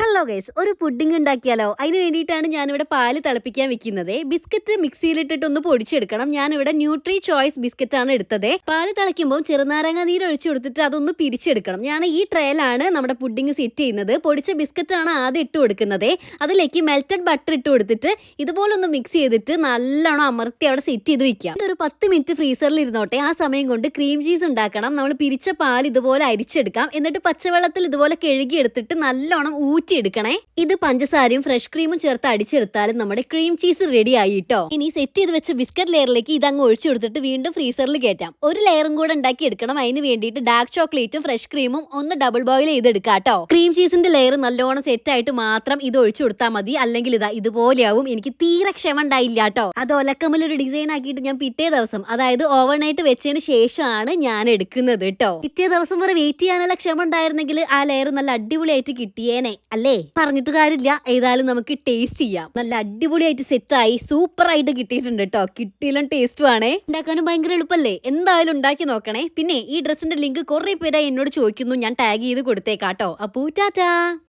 Hello guys ഒരു pudding ഉണ്ടാക്കിയാലോ? അതിന് വേണ്ടിയിട്ടാണ് ഞാനിവിടെ പാൽ തിളപ്പിക്കാൻ വെക്കുന്നത്. ബിസ്ക്കറ്റ് മിക്സിയിലിട്ടിട്ട് ഒന്ന് പൊടിച്ചെടുക്കണം. ഞാനിവിടെ ന്യൂട്രി ചോയ്സ് ബിസ്ക്കറ്റ് ആണ് എടുത്തത്. പാൽ തിളയ്ക്കുമ്പോൾ ചെറുനാരങ്ങ നീര് ഒഴിച്ചു കൊടുത്തിട്ട് അതൊന്ന് പിരിച്ചെടുക്കണം. ഞാൻ ഈ ട്രയലാണ് നമ്മുടെ പുഡിംഗ് സെറ്റ് ചെയ്യുന്നത്. പൊടിച്ച ബിസ്ക്കറ്റ് ആണ് ആദ്യം ഇട്ട് കൊടുക്കുന്നത്. അതിലേക്ക് മെൽറ്റഡ് ബട്ടർ ഇട്ട് കൊടുത്തിട്ട് ഇതുപോലെ ഒന്ന് മിക്സ് ചെയ്തിട്ട് നല്ലോണം അമർത്തി അവിടെ സെറ്റ് ചെയ്ത് വെക്കാം. ഇതൊരു പത്ത് മിനിറ്റ് ഫ്രീസറിൽ ഇരുന്നോട്ടെ. ആ സമയം കൊണ്ട് ക്രീം ചീസ് ഉണ്ടാക്കണം. നമ്മൾ പിരിച്ച പാൽ ഇതുപോലെ അരിച്ചെടുക്കാം. എന്നിട്ട് പച്ചവെള്ളത്തിൽ ഇതുപോലെ കഴുകിയെടുത്തിട്ട് നല്ലോണം ഊറ്റിയെടുക്കണേ ഇത് പഞ്ചസാരയും ഫ്രഷ് ക്രീമും ചേർത്ത് അടിച്ചെടുത്താലും നമ്മുടെ ക്രീം ചീസ് റെഡി ആയി കേട്ടോ ഇനി സെറ്റ് ചെയ്ത് വെച്ച ബിസ്ക്കറ്റ് ലെയറിലേക്ക് ഇത് അങ്ങ് ഒഴിച്ചു കൊടുത്തിട്ട് വീണ്ടും ഫ്രീസറിൽ കയറ്റാം ഒരു ലെയറും കൂടെ ഉണ്ടാക്കി എടുക്കണം. അതിന് വേണ്ടിയിട്ട് ഡാർക്ക് ചോക്ലേറ്റും ഫ്രഷ് ക്രീമും ഒന്ന് ഡബിൾ ബോയിൽ ചെയ്തെടുക്കാം കേട്ടോ ക്രീം ചീസിന്റെ ലെയർ നല്ലോണം സെറ്റ് ആയിട്ട് മാത്രം ഇത് ഒഴിച്ചു കൊടുത്താൽ മതി. അല്ലെങ്കിൽ ഇതാ ഇതുപോലെയാവും. എനിക്ക് തീരെ ക്ഷമ ഉണ്ടായില്ല കേട്ടോ അത് ഒലക്കമ്മിൽ ഒരു ഡിസൈൻ ആക്കിയിട്ട് ഞാൻ പിറ്റേ ദിവസം അതായത് ഓവർ നൈറ്റ് വെച്ചതിന് ശേഷമാണ് ഞാൻ എടുക്കുന്നത് കേട്ടോ. പിറ്റേ ദിവസം വരെ വെയിറ്റ് ചെയ്യാനുള്ള ക്ഷമ ഉണ്ടായിരുന്നെങ്കിൽ ആ ലെയർ നല്ല അടിപൊളിയായിട്ട് കിട്ടിയേനെ. അല്ലേ? പറഞ്ഞിട്ട് കാര്യമില്ല. ഏതായാലും നമുക്ക് ടേസ്റ്റ് ചെയ്യാം. നല്ല അടിപൊളിയായിട്ട് സെറ്റായി സൂപ്പർ ആയിട്ട് കിട്ടിയിട്ടുണ്ട് കേട്ടോ കിട്ടിയില്ല ടേസ്റ്റ് ആണേ ഉണ്ടാക്കാനും ഭയങ്കര എളുപ്പല്ലേ? എന്തായാലും ഉണ്ടാക്കി നോക്കണേ. പിന്നെ ഈ ഡ്രസ്സിന്റെ ലിങ്ക് കുറെ പേരായി എന്നോട് ചോദിക്കുന്നു. ഞാൻ ടാഗ് ചെയ്ത് കൊടുത്തേക്കാട്ടോ അപ്പൂ ടാറ്റാ